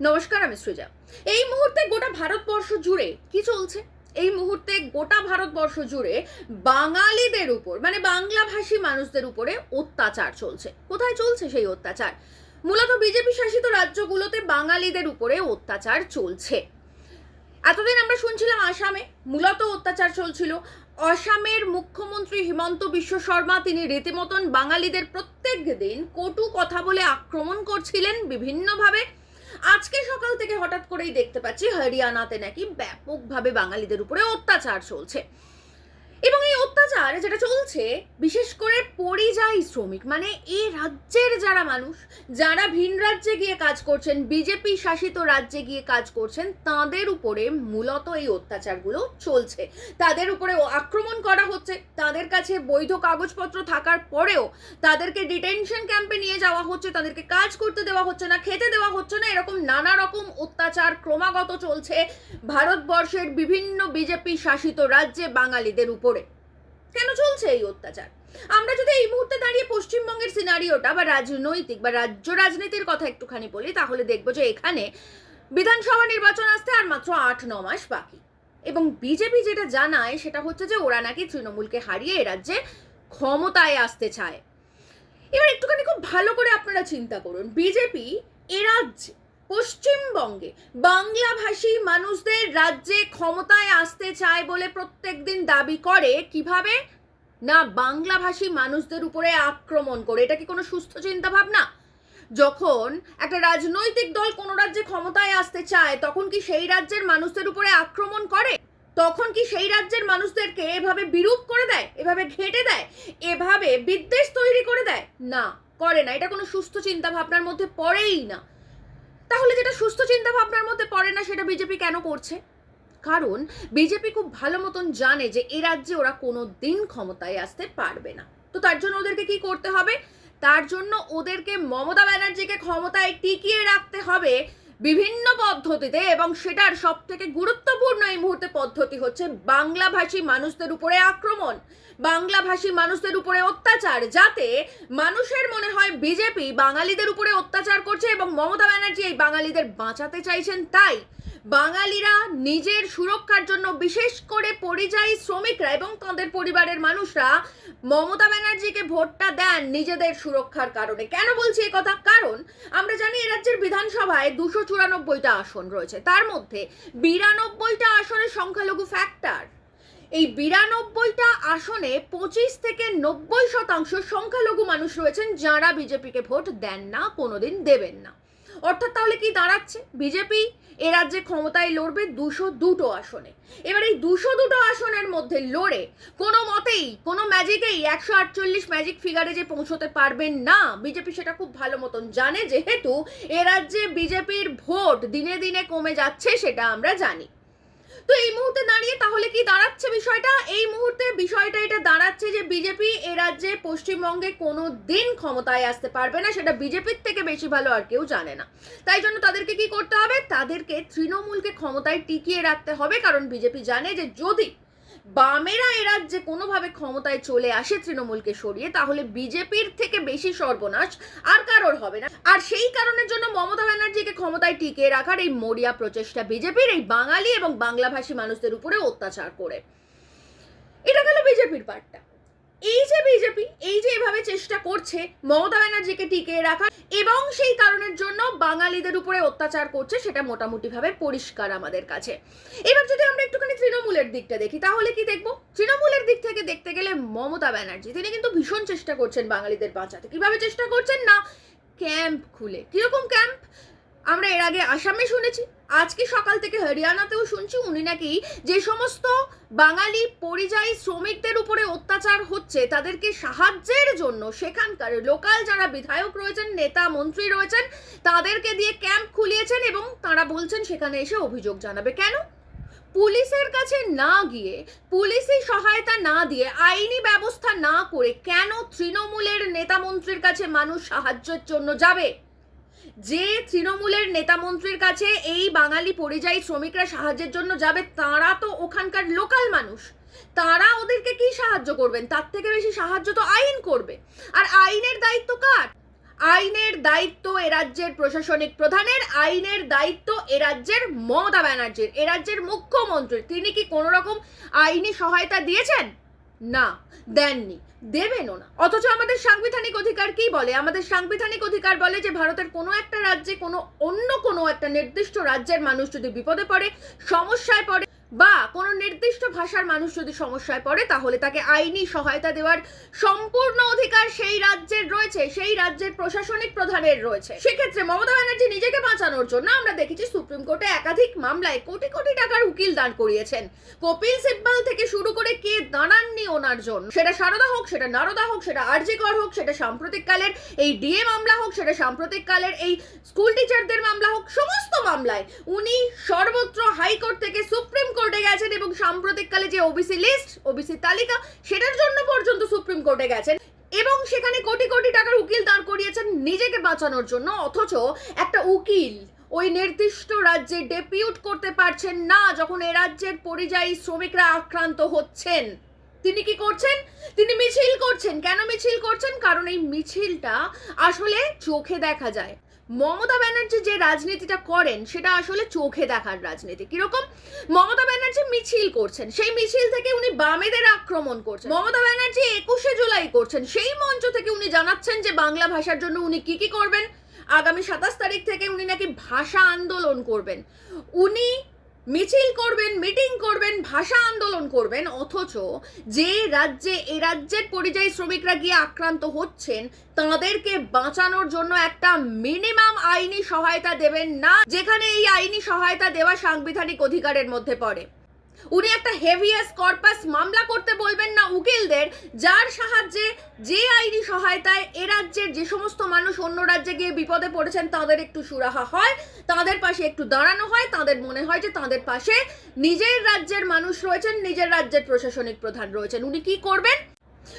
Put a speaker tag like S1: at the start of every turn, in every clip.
S1: নমস্কার, আমি সৃজা। এই মুহূর্তে গোটা ভারতবর্ষ জুড়ে কি চলছে? এই মুহূর্তে গোটা ভারতবর্ষ জুড়ে বাঙালিদের উপর মানে বাংলাভাষী মানুষদের উপরে অত্যাচার চলছে। কোথায় চলছে সেই অত্যাচার? মূলত বিজেপি শাসিত রাজ্যগুলোতে বাঙালিদের উপরে অত্যাচার চলছে। এতদিন আমরা শুনছিলাম আসামে মূলত অত্যাচার চলছিল। আসামের মুখ্যমন্ত্রী হিমন্ত বিশ্ব শর্মা তিনি রীতিমতন বাঙালিদের প্রত্যেক দিন কটু কথা বলে আক্রমণ করছিলেন বিভিন্নভাবে। আজকে সকাল থেকে হঠাৎ করেই দেখতে পাচ্ছি হরিয়ানাতে নাকি ব্যাপকভাবে বাঙালিদের উপরে অত্যাচার চলছে। এবং এই অত্যাচার যেটা চলছে, বিশেষ করে পরিযায়ী শ্রমিক মানে এই রাজ্যের যারা মানুষ, যারা ভিন রাজ্যে গিয়ে কাজ করছেন, বিজেপি শাসিত রাজ্যে গিয়ে কাজ করছেন, তাদের উপরে মূলত এই অত্যাচারগুলো চলছে। তাদের উপরে আক্রমণ করা হচ্ছে, তাদের কাছে বৈধ কাগজপত্র থাকার পরেও তাদেরকে ডিটেনশন ক্যাম্পে নিয়ে যাওয়া হচ্ছে, তাদেরকে কাজ করতে দেওয়া হচ্ছে না, খেতে দেওয়া হচ্ছে না, এরকম নানা রকম অত্যাচার ক্রমাগত চলছে। ভারতবর্ষের বিভিন্ন বিজেপি শাসিত রাজ্যে বাঙালিদের উপরে কেন চলছে এই অত্যাচার? আমরা যদি এই মুহূর্তে দাঁড়িয়ে পশ্চিমবঙ্গের সিনারিওটা বা রাজনৈতিক বা রাজ্য রাজনীতির কথা একটুখানি বলি, তাহলে দেখব যে এখানে বিধানসভা নির্বাচন আসতে আর মাত্র আট, ন মাস বাকি। এবং বিজেপি যেটা জানায়, সেটা হচ্ছে যে ওরা নাকি তৃণমূলকে হারিয়ে রাজ্যে ক্ষমতায় আসতে চায়। এবার একটুখানি খুব ভালো করে আপনারা চিন্তা করুন। বিজেপি এ রাজ্যে পশ্চিমবঙ্গে বাংলাভাষী মানুষদের রাজ্যে ক্ষমতায় আসতে চায় বলে প্রত্যেক দিন দাবি করে, কীভাবে? না, বাংলাভাষী মানুষদের উপরে আক্রমণ করে। এটা কি কোনো সুস্থ চিন্তা ভাবনা যখন একটা রাজনৈতিক দল কোনো রাজ্যে ক্ষমতায় আসতে চায়, তখন কি সেই রাজ্যের মানুষদের উপরে আক্রমণ করে? তখন কি সেই রাজ্যের মানুষদেরকে এভাবে বিরূপ করে দেয়? এভাবে ঘেটে দেয়? এভাবে বিদ্বেষ তৈরি করে দেয়? না, করে না। এটা কোনো সুস্থ চিন্তা ভাবনার মধ্যে পড়েই না। তাহলে যেটা সুস্থ চিন্তা ভাবনার মধ্যে পড়ে না, সেটা বিজেপি কেন করছে? কারণ বিজেপি খুব ভালো মতন জানে যে এ রাজ্যে ওরা কোনো দিন ক্ষমতায় আসতে পারবে না। তো তার জন্য ওদেরকে কি করতে হবে? তার জন্য ওদেরকে মমতা ব্যানার্জিকে ক্ষমতায় টিকিয়ে রাখতে হবে। বিভিন্ন পদ্ধতিতে এবং সেটার সব থেকে গুরুত্বপূর্ণ এই মুহূর্তে পদ্ধতি হচ্ছে বাংলাভাষী মানুষদের উপরে আক্রমণ। বাংলাভাষী মানুষদের উপরে অত্যাচার, যাতে মানুষের মনে হয় বিজেপি বাঙালিদের উপরে অত্যাচার করছে এবং মমতা ব্যানার্জি এই বাঙালিদের বাঁচাতে চাইছেন তাই। বাঙালিরা নিজের সুরক্ষার জন্য বিশেষ করে পরিযায়ী শ্রমিকরা এবং তাদের পরিবারের মানুষরা মমতা ব্যানার্জিকে ভোটটা দেন নিজেদের সুরক্ষার কারণে। কেন বলছি এই কথা? কারণ আমরা জানি এই রাজ্যের বিধানসভায় দুশো চুরানব্বইটা আসন রয়েছে। তার মধ্যে বিরানব্বইটা আসনের সংখ্যালঘু ফ্যাক্টর এই বিরানব্বইটা আসনে পঁচিশ থেকে নব্বই শতাংশ সংখ্যালঘু মানুষ রয়েছেন যারা বিজেপিকে ভোট দেন না, কোনোদিন দেবেন না। অর্থাৎ তাহলে কি দাঁড়াচ্ছে? বিজেপি এ রাজ্যে ক্ষমতায় লড়বে দুশো দুটো আসনে। এবার এই দুশো দুটো আসনের মধ্যে লড়ে কোনো মতেই, কোনো ম্যাজিকেই একশো আটচল্লিশ ম্যাজিক ফিগারে যে পৌঁছতে পারবেন না। বিজেপি সেটা খুব ভালো মতন জানে, যেহেতু এ রাজ্যে বিজেপির ভোট দিনে দিনে কমে যাচ্ছে সেটা আমরা জানি। তো এই মুহূর্তে দাঁড়িয়ে তাহলে কি দাঁড়াচ্ছে বিষয়টা? এই মুহূর্তে বিষয়টা এটা দাঁড়াচ্ছে যে বিজেপি এ রাজ্যে পশ্চিমবঙ্গে কোনো দিন ক্ষমতায় আসতে পারবে না, সেটা বিজেপির থেকে বেশি ভালো আর কেউ জানে না। তাই জন্য তাদেরকে কি করতে হবে? তাদেরকে তৃণমূলকে ক্ষমতায় টিকিয়ে রাখতে হবে, কারণ বিজেপি জানে যে যদি বামেরা এ রাজ্যে কোনোভাবে ক্ষমতায় চলে আসে তৃণমূলকে সরিয়ে, তাহলে বিজেপির থেকে বেশি সর্বনাশ আর কারোর হবে না। আর সেই কারণের জন্য মমতা ব্যানার্জিকে ক্ষমতায় টিকিয়ে রাখার এই মরিয়া প্রচেষ্টা বিজেপির এই বাঙালি এবং বাংলাভাষী মানুষদের উপরে অত্যাচার করে। এটা গেল বিজেপির পার্টটা এই যে বিজেপি, এই যে এভাবে চেষ্টা করছে মমতা ব্যানার্জিকে টিকিয়ে রাখার এবং সেই কারণের জন্য বাঙালিদের উপরে অত্যাচার করছে, সেটা মোটামুটিভাবে পরিষ্কার আমাদের কাছে। এবার যদি আমরা একটুখানি তৃণমূলের দিকটা দেখি, তাহলে কি দেখব? তৃণমূলের দিক থেকে দেখতে গেলে মমতা ব্যানার্জি, তিনি কিন্তু ভীষণ চেষ্টা করছেন বাঙালিদের বাঁচাতে। কীভাবে চেষ্টা করছেন? না, ক্যাম্প খুলে। কীরকম ক্যাম্প? আমরা এর আগে আসামে শুনেছি। আজকে সকাল থেকে হরিয়ানাতেও শুনছি উনি নাকি যে সমস্ত বাঙালি পরিযায়ী শ্রমিকদের উপরে অত্যাচার হচ্ছে, তাদেরকে সাহায্যের জন্য সেখানকার লোকাল যারা বিধায়ক রয়েছেন, নেতা, মন্ত্রী রয়েছেন, তাদেরকে দিয়ে ক্যাম্প খুলিয়েছেন এবং তারা বলছেন সেখানে এসে অভিযোগ জানাবে। কেন? পুলিশের কাছে না গিয়ে পুলিশি সহায়তা না দিয়ে, আইনি ব্যবস্থা না করে কেন তৃণমূলের নেতা মন্ত্রীর কাছে মানুষ সাহায্যের জন্য যাবে? যে তৃণমূলের নেতা মন্ত্রীর কাছে এই বাঙালি পরিযায়ী শ্রমিকরা সাহায্যের জন্য যাবে, তারা তো ওখানকার লোকাল মানুষ। তারা ওদেরকে কি সাহায্য করবেন? তার থেকে বেশি সাহায্য তো আইন করবে। আর আইনের দায়িত্ব কার? আইনের দায়িত্ব এ রাজ্যের প্রশাসনিক প্রধানের, আইনের দায়িত্ব এ রাজ্যের মমতা ব্যানার্জির, এ রাজ্যের মুখ্যমন্ত্রী তিনি কি কোনো রকম আইনি সহায়তা দিয়েছেন? না, দেননি। দেবেনও না। অথচ আমাদের সাংবিধানিক অধিকার কি বলে? আমাদের সাংবিধানিক অধিকার বলে যে ভারতের কোনো একটা রাজ্যে কোনো অন্য কোনো একটা নির্দিষ্ট রাজ্যের মানুষ যদি বিপদে পড়ে, সমস্যায় পড়ে বা কোনো নির্দিষ্ট ভাষার মানুষ যদি সমস্যায় পড়ে, তাহলে তাকে আইনি সহায়তা দেওয়ার সম্পূর্ণ অধিকার সেই রাজ্যের রয়েছে, সেই রাজ্যের প্রশাসনিক প্রধানের রয়েছে। সেক্ষেত্রে মমতা ব্যানার্জি নিজেকে বাঁচানোর জন্য আমরা দেখেছি সুপ্রিম কোর্টে একাধিক মামলায় কোটি কোটি টাকার উকিল দান করিয়েছেন। কপিল সিব্বাল থেকে শুরু করে কে দাঁড়াননি ওনার জন্য? সেটা সারদা হোক, সেটা নারদা হোক, সেটা আরজিকর হোক, সেটা সাম্প্রতিককালের এই ডিএ মামলা হোক, সেটা সাম্প্রতিককালের এই স্কুল টিচারদের মামলা হোক, সমস্ত মামলায় উনি সর্বত্র হাইকোর্ট থেকে সুপ্রিম কোর্টে গেছেন এবং সাম্প্রতিককালে যে ওবিসি লিস্ট ওবিসি তালিকা, সেটার জন্য পর্যন্ত সুপ্রিম কোর্টে গেছেন। এবং সেখানে কোটি কোটি টাকার উকিল দাঁড় করিয়েছেন নিজেকে বাঁচানোর জন্য। অথচ একটা উকিল ওই নির্দিষ্ট রাজ্যে ডেপিউট করতে পারছেন না, যখন এ রাজ্যের পরিযায়ী শ্রমিকরা আক্রান্ত হচ্ছেন। তিনি কি করছেন? তিনি মিছিল করছেন। কেন মিছিল করছেন? কারণ এই মিছিলটা আসলে চোখে দেখা যায়। মমতা ব্যানার্জি যে রাজনীতিটা করেন, সেটা আসলে চোখে দেখার রাজনীতি। কীরকম? মমতা ব্যানার্জি মিছিল করছেন। সেই মিছিল থেকে উনি বামেদের আক্রমণ করছেন। মমতা ব্যানার্জি একুশে জুলাই করছেন। সেই মঞ্চ থেকে উনি জানাচ্ছেন যে বাংলা ভাষার জন্য উনি কি কি করবেন। আগামী সাতাশ তারিখ থেকে উনি নাকি ভাষা আন্দোলন করবেন। উনি মিছিল করবেন, মিটিং করবেন, ভাষা আন্দোলন করবেন, অথচ যে রাজ্যে, এ রাজ্যের পরিযায়ী শ্রমিকরা গিয়ে আক্রান্ত হচ্ছেন, তাদেরকে বাঁচানোর জন্য একটা মিনিমাম আইনি সহায়তা দেবেন না, যেখানে এই আইনি সহায়তা দেওয়া সাংবিধানিক অধিকারের মধ্যে পড়ে। উনি একটা হেভিয়াস কর্পাস মামলা করতে বলবেন না উকিলদের, যার সাহায্যে যে আইনি সহায়তায় এ রাজ্যের যে সমস্ত মানুষ অন্য রাজ্যে গিয়ে বিপদে পড়েছেন, তাদের একটু সুরাহা হয়, তাদের পাশে একটু দাঁড়ানো হয়, তাদের মনে হয় যে তাদের পাশে নিজের রাজ্যের মানুষ রয়েছেন, নিজের রাজ্যের প্রশাসনিক প্রধান রয়েছেন। উনি কি করবেন?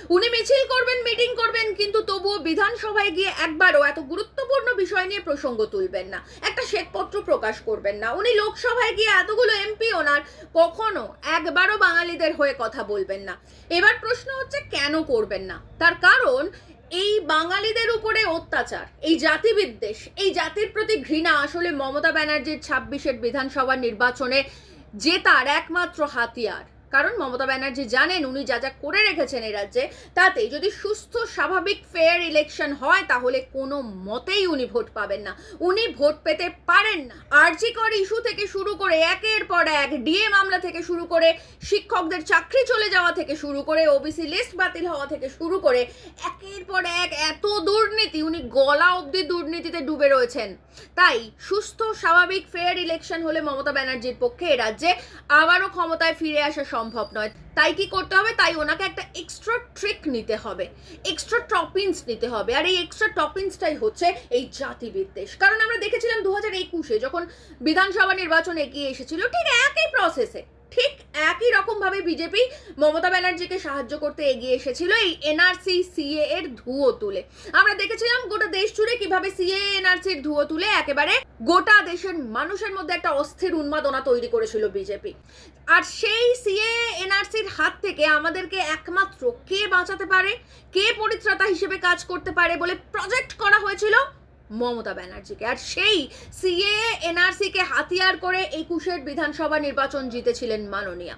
S1: উনি মিছিল করবেন, মিটিং করবেন, কিন্তু তবুও বিধানসভায় গিয়ে একবারও এত গুরুত্বপূর্ণ বিষয় নিয়ে প্রসঙ্গ তুলবেন না। একটা শ্বেতপত্র প্রকাশ করবেন না। উনি লোকসভায় গিয়ে এতগুলো এমপি ওনার কখনো একবারও বাঙালিদের হয়ে কথা বলবেন না। এবার প্রশ্ন হচ্ছে, কেন করবেন না? তার কারণ, এই বাঙালিদের উপরে অত্যাচার, এই জাতিবিদ্বেষ, এই জাতির প্রতি ঘৃণা আসলে মমতা ব্যানার্জির ছাব্বিশের বিধানসভা নির্বাচনে জেতার একমাত্র হাতিয়ার। কারণ মমতা ব্যানার্জি জানেন উনি যা যা করে রেখেছেন এই রাজ্যে তাতে যদি সুস্থ, স্বাভাবিক ফেয়ার ইলেকশন হয়, তাহলে কোনো মতেই উনি ভোট পাবেন না। উনি ভোট পেতে পারেন না। আর্জিকর ইস্যু থেকে শুরু করে, একের পর এক ডিএ মামলা থেকে শুরু করে, শিক্ষকদের চাকরি চলে যাওয়া থেকে শুরু করে ওবিসি লিস্ট বাতিল হওয়া থেকে শুরু করে, একের পর এক এত দুর্নীতি, উনি গলা অবধি দুর্নীতিতে ডুবে রয়েছেন। তাই সুস্থ, স্বাভাবিক ফেয়ার ইলেকশন হলে মমতা ব্যানার্জির পক্ষে এ রাজ্যে আবারও ক্ষমতায় ফিরে আসা সম্ভব। নয়। তাই কি করতে হবে? তাই ওনাকে একটা এক্সট্রা ট্রিক নিতে হবে। এক্সট্রা টপিংস নিতে হবে। আর এই এক্সট্রা টপিংসটাই হচ্ছে এই জাতি বিদ্বেষ কারণ আমরা দেখেছিলাম দু হাজার একুশে যখন বিধানসভা নির্বাচন এগিয়ে এসেছিল, ঠিক একই প্রসেসে ঠিক একই রকম ভাবে বিজেপি মমতা ব্যানার্জিকে সাহায্য করতে এগিয়ে এসেছিল এই এনআরসি সিএ এর ধুয়ো তুলে। আমরা দেখেছিলাম গোটা দেশ জুড়ে কীভাবে সিএ এনআরসির ধুয়ো তুলে একেবারে গোটা দেশের মানুষের মধ্যে একটা অস্থির উন্মাদনা তৈরি করেছিল বিজেপি। আর সেই সিএ এনআরসির হাত থেকে আমাদেরকে একমাত্র কে বাঁচাতে পারে, কে পরিত্রাতা হিসেবে কাজ করতে পারে বলে প্রজেক্ট করা হয়েছিল মমতা ব্যানার্জিকে। আর সেই সিএ এনআরসি কে হাতিয়ার করে একুশের বিধানসভা নির্বাচন জিতেছিলেন মাননীয়া।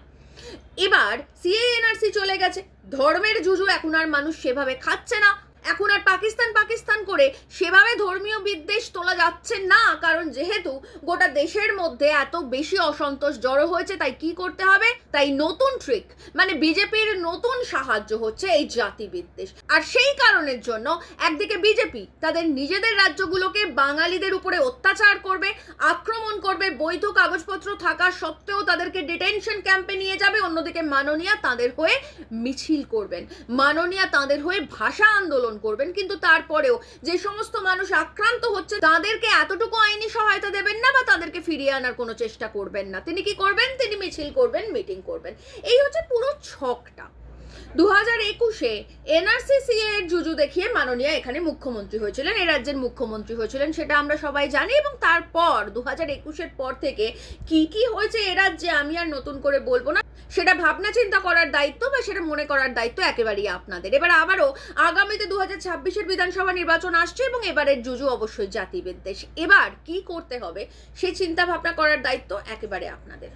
S1: এবার সিএ, এনআরসি চলে গেছে। ধর্মের জুজু এখন আর মানুষ সেভাবে খাচ্ছে না। এখন আর পাকিস্তান পাকিস্তান করে সেভাবে ধর্মীয় বিদ্বেষ তোলা যাচ্ছে না। কারণ যেহেতু গোটা দেশের মধ্যে এত বেশি অসন্তোষ জড়ো হয়েছে, তাই কি করতে হবে? তাই নতুন ট্রিক মানে বিজেপির নতুন সাহায্য হচ্ছে এই জাতি বিদ্বেষ। আর সেই কারণের জন্য একদিকে বিজেপি তাদের নিজেদের রাজ্যগুলোকে বাঙালিদের উপরে অত্যাচার করবে, আক্রমণ করবে, বৈধ কাগজপত্র থাকা সত্ত্বেও তাদেরকে ডিটেনশন ক্যাম্পে নিয়ে যাবে, অন্যদিকে মাননীয়া তাদের হয়ে মিছিল করবেন। মাননীয়া তাদের হয়ে ভাষা আন্দোলন করবেন, কিন্তু তারপরেও যে সমস্ত মানুষ আক্রান্ত হচ্ছে, তাদেরকে এতটুকু আইনি সহায়তা দেবেন না বা তাদেরকে ফিরিয়ে আনার কোনো চেষ্টা করবেন না। তিনি কি করবেন? তিনি মিছিল করবেন, মিটিং করবেন। এই হচ্ছে পুরো ছকটা। দু হাজার একুশে এনআরসি এর জুজু দেখিয়ে মাননীয় এখানে মুখ্যমন্ত্রী হয়েছিলেন এই রাজ্যের মুখ্যমন্ত্রী হয়েছিলেন, সেটা আমরা সবাই জানি। এবং তারপর দু হাজার একুশের পর থেকে কি কি হয়েছে এ রাজ্যে আমি আর নতুন করে বলব না। সেটা ভাবনা চিন্তা করার দায়িত্ব বা সেটা মনে করার দায়িত্ব একেবারেই আপনাদের। এবার আবারও আগামীতে দু হাজার ছাব্বিশের বিধানসভা নির্বাচন আসছে এবং এবারের জুজু অবশ্যই জাতি বিদ্বেষ এবার কি করতে হবে সেই চিন্তা ভাবনা করার দায়িত্ব একেবারে আপনাদের।